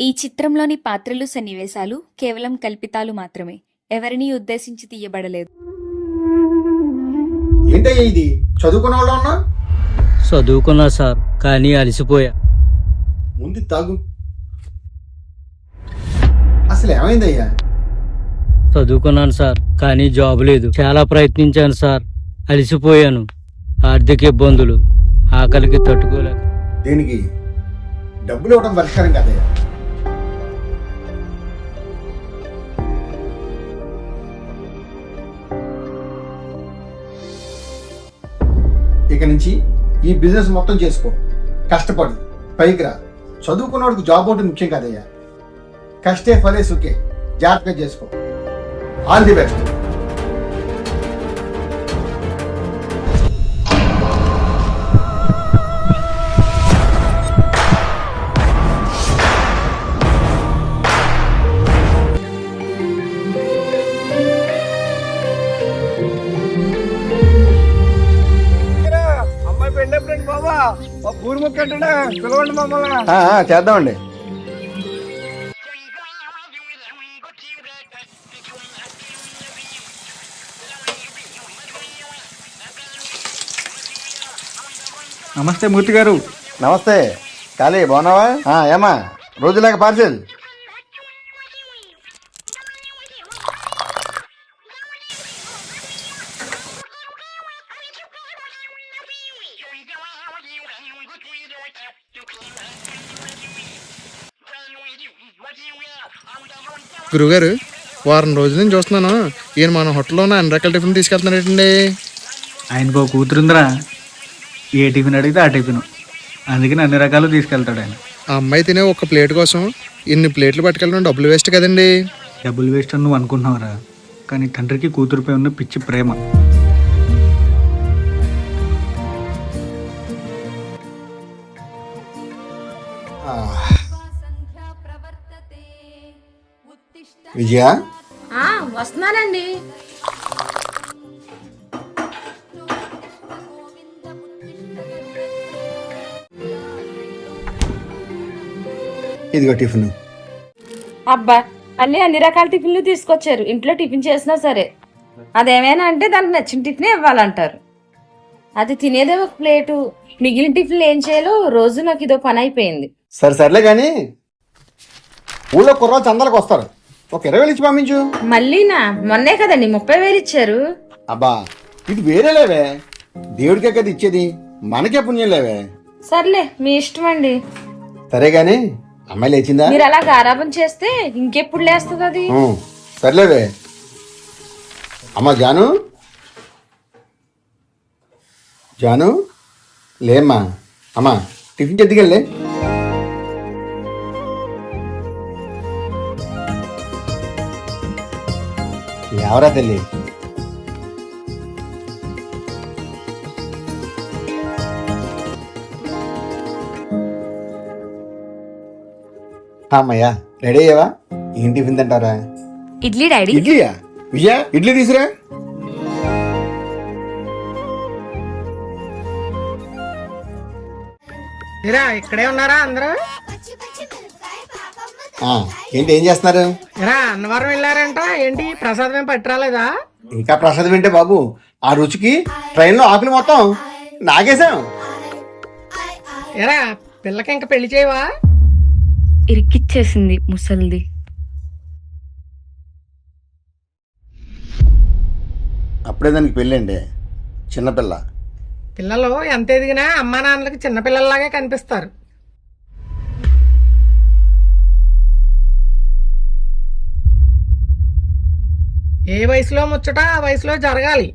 ఈ చిత్రంలోని పాత్రలు సన్నివేశాలు కేవలం కల్పితాలు మాత్రమే. ఎవరినీ ఉద్దేశించి తీయబడలేదు. ఏంటయ్యా ఇది? చదువుకున్న వాళ్ళు ఉన్నా చదువుకున్నా సార్ కానీ అలసిపోయా. ముందు తాగు. అసలు ఏమైందయ్యా? చదువుకున్నాను సార్ కానీ జాబ్ లేదు. చాలా ప్రయత్నించాను సార్ అలసిపోయాను. ఆర్థిక ఇబ్బందులు ఆకలికి తట్టుకోలేక. దీనికి? డబ్బులు ఇవ్వడం పరిష్కారం కాదయ్యా. ఇక నుంచి ఈ బిజినెస్ మొత్తం చేసుకో. కష్టపడు. పైకిరా చదువుకున్నోడికి చదువుకున్నవాడికి జాబ్ ఒకటి ముఖ్యం కాదయ్యా. కష్టే ఫలే సుఖే. జాగ్రత్తగా చేసుకో. ఆల్ ది బెస్ట్ చేద్దామండి. నమస్తే మూర్తి గారు. నమస్తే. కాళీ బాగున్నావా? ఏమా రోజులాగా పార్సెల్. గురుగారు వారం రోజుల నుంచి చూస్తున్నాను. ఈయన మన హోటల్లోనే అన్ని రకాల టిఫిన్ తీసుకెళ్తున్నాడు ఏంటండి? ఆయనకు ఒక కూతురుందిరా. ఏ టిఫిన్ అడిగితే ఆ టిఫిన్. అందుకని అన్ని రకాలు తీసుకెళ్తాడు ఆయన. ఆ అమ్మాయి తినే ఒక ప్లేట్ కోసం ఇన్ని ప్లేట్లు పట్టుకెళ్ళడం డబ్బులు వేస్ట్ కదండి? డబ్బులు వేస్ట్ అని నువ్వు అనుకుంటున్నావురా. కానీ తండ్రికి కూతురుపై ఉన్న పిచ్చి ప్రేమ. విజయ? వస్తున్నానండి. ఇదిగో టిఫిన్. అబ్బా అన్ని అన్ని రకాల టిఫిన్లు తీసుకొచ్చారు. ఇంట్లో టిఫిన్ చేసినా సరే. అదేమైనా అంటే దానికి నచ్చిన టిఫిన్ ఇవ్వాలంటారు. అది తినేదే ఒక ప్లేటు. మిగిలిన టిఫిన్లు ఏం చేయాలో రోజు నాకు ఇదో పని అయిపోయింది. సరే సర్లే కానీ ఊళ్ళో కుర్రాలు చందాలకు వస్తారు. ఒక ఇరవై వేలు ఇచ్చి పంపించు. మళ్ళీనా? మొన్నే కదండి ముప్పై వేలు ఇచ్చారు. అబ్బా ఇది వేరే లేవే. దేవుడికే కదా ఇచ్చేది. మనకే పుణ్యం లేవే. సర్లే మీ ఇష్టం అండి. సరే గాని అమ్మాయి లేచిందా? మీరు అలా గారాబం చేస్తే ఇంకెప్పుడు లేస్తుంది అది? ఊ, సర్లేవే. అమ్మా జాను? జాను? లేమ్మా. అమ్మా టిఫిన్ చెద్దుకెళ్ళే ఎవరా తల్లి అమ్మయ్యా రెడీ అయ్యావా? ఏం టిఫిన్ తింటారా? ఇడ్లీ డాడీ. ఇడ్లీయా? విజయ ఇడ్లీ తీసురా. ఇక్కడే ఉన్నారా అందరూ? ఏంటి ఏం చేస్తున్నారు? ఇరా అన్నవరం వెళ్ళారంట. ఏంటి ప్రసాదం ఏం పట్టురాలేదా ఇంకా ప్రసాదం ఏంటే బాబు? ఆ రుచికి ట్రైన్లో ఆకులు మొత్తం నాగేశాం. ఇరా పిల్లకి ఇంకా పెళ్ళి చేయవా? ఇరికిచ్చేసింది ముసల్ది. అప్పుడే దానికి పెళ్ళండి చిన్నపిల్ల. పిల్లలు ఎంత ఎదిగినా అమ్మా నాన్నలకి చిన్నపిల్లల్లాగే కనిపిస్తారు. ఏ వయసులో ముచ్చట ఆ వయసులో జరగాలి.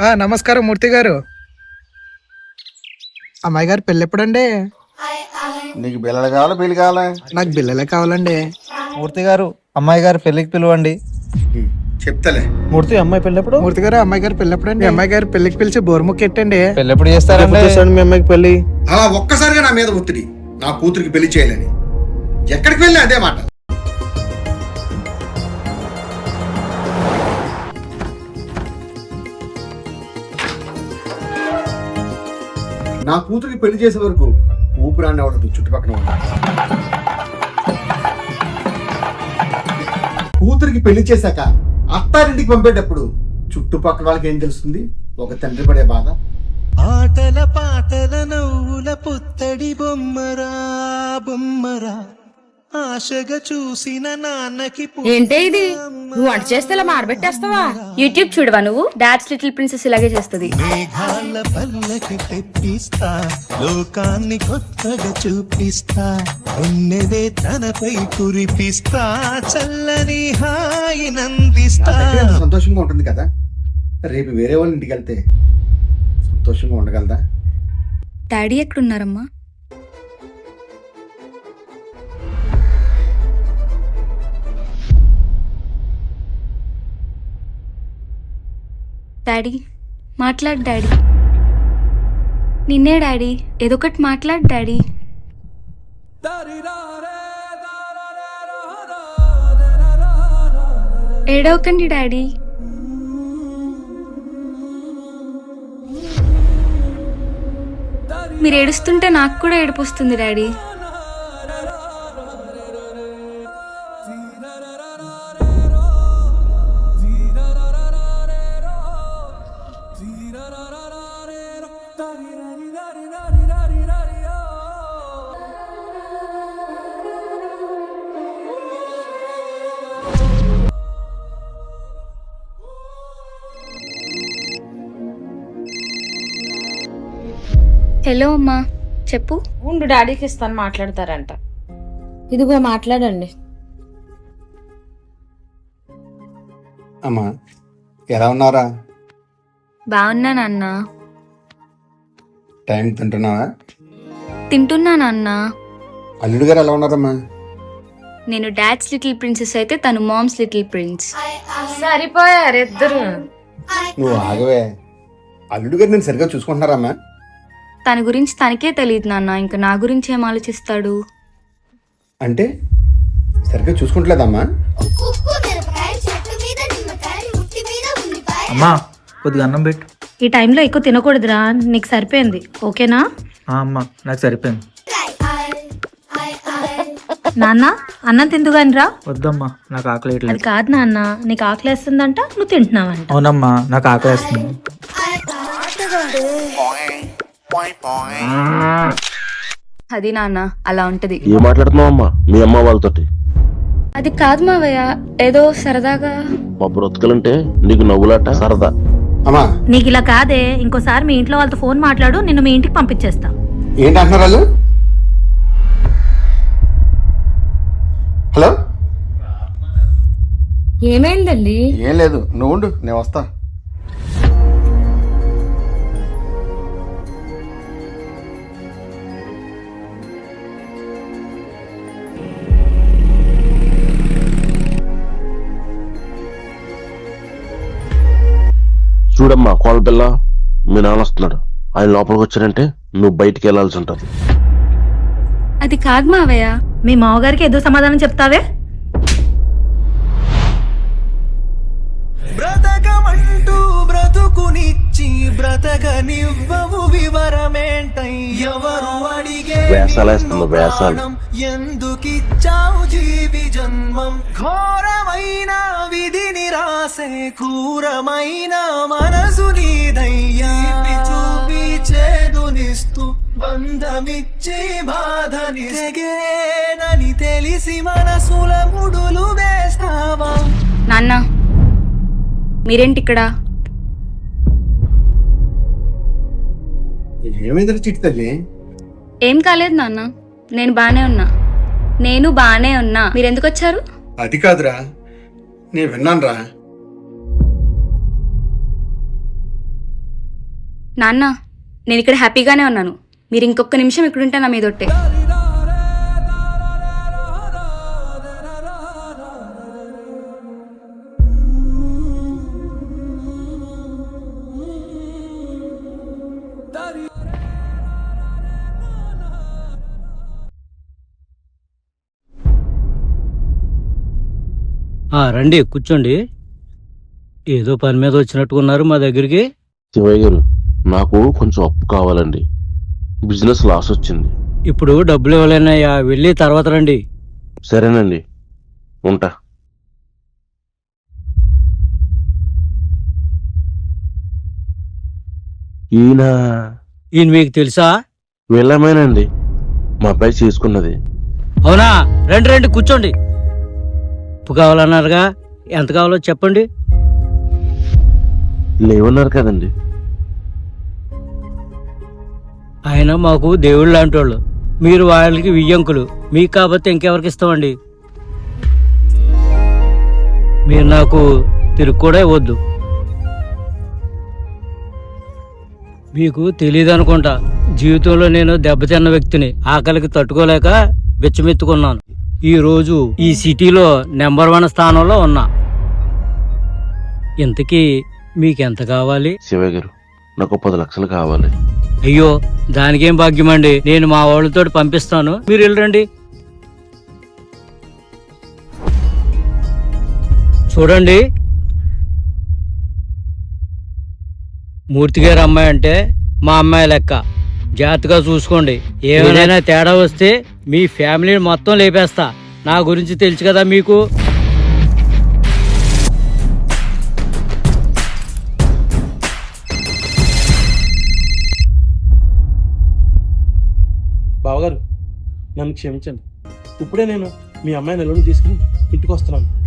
ఆ నమస్కారం మూర్తి గారు. అమ్మాయి గారు పెళ్ళి ఎప్పుడండి? నీకు పిల్లలు కావాలా పెళ్ళి కావాలా? నాకు బిల్లలే కావాలండి. మూర్తి గారు అమ్మాయి గారు పెళ్ళికి పిలవండి. చెప్తలే. మూర్తి అమ్మాయి పెళ్ళప్పుడు? మూర్తి గారు అమ్మాయి గారు పెళ్ళప్పుడు అండి అమ్మాయి గారు పెళ్ళికి పిలిచి బోర్ముక్ ఎట్టండి పెళ్ళప్పుడు చేస్తారండి? మీ అమ్మాయికి పెళ్ళి అలా ఒక్కసారిగా నా మీద ఒత్తిడి. నా కూతురికి పెళ్ళి చేయాలని. ఎక్కడికి వెళ్ళి అదే మాట. నా కూతురికి పెళ్ళి చేసే వరకు ఊపిరాన్ని అవడదు చుట్టుపక్కల ఉన్నాడు కూతురికి పెళ్ళి చేశాక అత్తారింటికి పంపేటప్పుడు చుట్టుపక్కల వాళ్ళకి ఏం తెలుస్తుంది? ఒక తండ్రి పడే బాధ. ఆటల పాటల నవ్వుల పుత్తడి బొమ్మరా బొమ్మరా. ఆశగా చూసిన నాన్నకి పు- ఏంటే ఇది? నువ్వు వంట చేస్తే ఇలా మాడబెట్టేస్తావా యూట్యూబ్ చూడవా నువ్వు? డాడ్స్ లిటిల్ ప్రిన్సెస్ ఇలాగే చేస్తుంది. మేఘాల పల్లకి తెప్పిస్తా లోకాన్ని కొత్తగా చూపిస్తా. ఉన్నదే తనపై కురిపిస్తా చల్లని హాయి ఎంత సంతోషంగా ఉంటుంది కదా. రేపు వేరే వాళ్ళ ఇంటికి వెళ్తే సంతోషంగా ఉండగలదా? డాడీ ఎక్కడున్నారమ్మా? డాడీ మాట్లాడు డాడీ. నిన్నే డాడీ ఏదో ఒకటి మాట్లాడు డాడీ. ఏడవకండి డాడీ. మీరు ఏడుస్తుంటే నాకు కూడా ఏడుపు వస్తుంది డాడీ. హలో అమ్మా చెప్పు. ఉండు డాడీకి ఇస్తాను మాట్లాడతారంట. ఇదిగో మాట్లాడండి. అమ్మా ఎలా ఉన్నారా? బాగున్నా నాన్న. టైం తింటున్నావా? తింటున్నా నాన్న. అల్లుడు గారు ఎలా ఉన్నారమ్మా? నేను డాడ్స్ లిటిల్ ప్రిన్సెస్ అయితే తను మామ్స్ లిటిల్ ప్రిన్స్. సరిపోయారు ఇద్దరు. నువ్వు ఆగవే. అల్లుడు గారు నేను సరిగ్గా చూసుకుంటున్నారమ్మా తన గురించి తనకే తెలియదు నాన్న. ఇంకా నా గురించి ఏం ఆలోచిస్తాడు? అంటే సరిగ్గా చూసుకుంటలేదమ్మా? అమ్మా కొద్దిగా అన్నం పెట్టు. ఈ టైంలో ఎక్కువ తినకూడదురా. నీకు సరిపోయింది. ఓకేనా? ఆ, అమ్మా నాకు సరిపోయింది. నాన్న అన్నం తిందుగాని రా వద్దమ్మా నాకు ఆకలి అది కాదు నాన్న. నీకు ఆకలేస్తుందంట నువ్వు తింటున్నావంట. అవునమ్మా నాకు ఆకలి వేస్తుంది అది నాన్న అలా ఉంటది. ఏం మాట్లాడుతున్నావు అమ్మా? మీ అమ్మ వాళ్ళతోటి. అది కాదు మావయ్య ఏదో సరదాగా. మా బ్రతుకులంటే నీకు నవ్వులాట సరదా. అమ్మా. నీకు ఇలా కాదే ఇంకోసారి మీ ఇంట్లో వాళ్ళతో ఫోన్ మాట్లాడు నిన్ను మీ ఇంటికి పంపించేస్తా. ఏంటి అంటున్నారు వాళ్ళు? హలో? ఏమైందండి? ఏం లేదు నువ్వు ఉండు నేను వస్తా. చూడమ్మా కోళ్ళ పిల్ల మీ నాన్న వస్తున్నాడు. ఆయన లోపలికి వచ్చాడంటే నువ్వు బయటికి వెళ్ళాల్సి ఉంటుంది. అది కాదు మావయ్య. మీ మావగారికి ఏదో సమాధానం చెప్తావే? బ్రతకమంటూ బ్రతుకునిచ్చి బ్రతకనివ్వవు వివరమేంటై ఎవరు అడిగే వేసాలేస్తుంది, వేసాలు. ఎందుకిచ్చావు జీవి జన్మం ఘోరమైన విధిని రాసే క్రూరమైన మనసు నీదయ్యా. చూపి చేదునిస్తూ బంధమిచ్చి బాధని తెగేనని తెలిసి మనసుల ముడులు వేస్తావా? నాన్న మీరేంటి ఇక్కడ ఏమైందని చిట్టి తల్లి? ఏం కాలేదు నాన్న నేను బానే ఉన్నా. నేను బానే ఉన్నా. మీరు ఎందుకు వచ్చారు అది కాదురా నేను విన్నానురా. నాన్న నేను ఇక్కడ హ్యాపీగానే ఉన్నాను. మీరు ఇంకొక నిమిషం ఇక్కడుంటే నా మీదొట్టే రండి కూర్చోండి. ఏదో పని మీద వచ్చినట్టుకున్నారు మా దగ్గరికి. శివయ్య గారు నాకు కొంచెం అప్పు కావాలండి. బిజినెస్ లాస్ వచ్చింది. ఇప్పుడు డబ్బులు ఇవ్వలేనయ్యా వెళ్ళి తర్వాత రండి. సరేనండి ఉంటా. ఈయన ఈయన మీకు తెలుసా? వీళ్ళమేనండి. మా అబ్బాయి చేసుకున్నది. అవునా? రండి రండి కూర్చోండి. ఉప్పు కావాలన్నారుగా? ఎంత కావాలో చెప్పండి. లేవన్నారు కదండి. ఆయన మాకు దేవుళ్ళు లాంటి వాళ్ళు మీరు వాళ్ళకి వియ్యంకులు మీకు కాబట్టి ఇంకెవరికి ఇస్తామండి? మీరు నాకు తిరుగు కూడా ఇవ్వద్దు. మీకు తెలియదు అనుకుంటా. జీవితంలో నేను దెబ్బతిన్న వ్యక్తిని ఆకలికి తట్టుకోలేక బెచ్చమెత్తుకున్నాను. ఈ రోజు ఈ సిటీలో నెంబర్ వన్ స్థానంలో ఉన్నా. ఇంతకీ మీకెంత కావాలి? శివయ్య గారు నాకు పది లక్షలు కావాలి. అయ్యో దానికేం భాగ్యమండి? నేను మా వాళ్ళతో పంపిస్తాను. మీరు వెళ్ళండి చూడండి. మూర్తి గారి అమ్మాయి అంటే మా అమ్మాయి లెక్క. జాగ్రత్తగా చూసుకోండి. ఏమైనా తేడా వస్తే మీ ఫ్యామిలీని మొత్తం లేపేస్తా. నా గురించి తెలుసు కదా మీకు? బావగారు నన్ను క్షమించండి. ఇప్పుడే నేను మీ అమ్మాయి నెలలో తీసుకుని ఇంటికి వస్తున్నాను.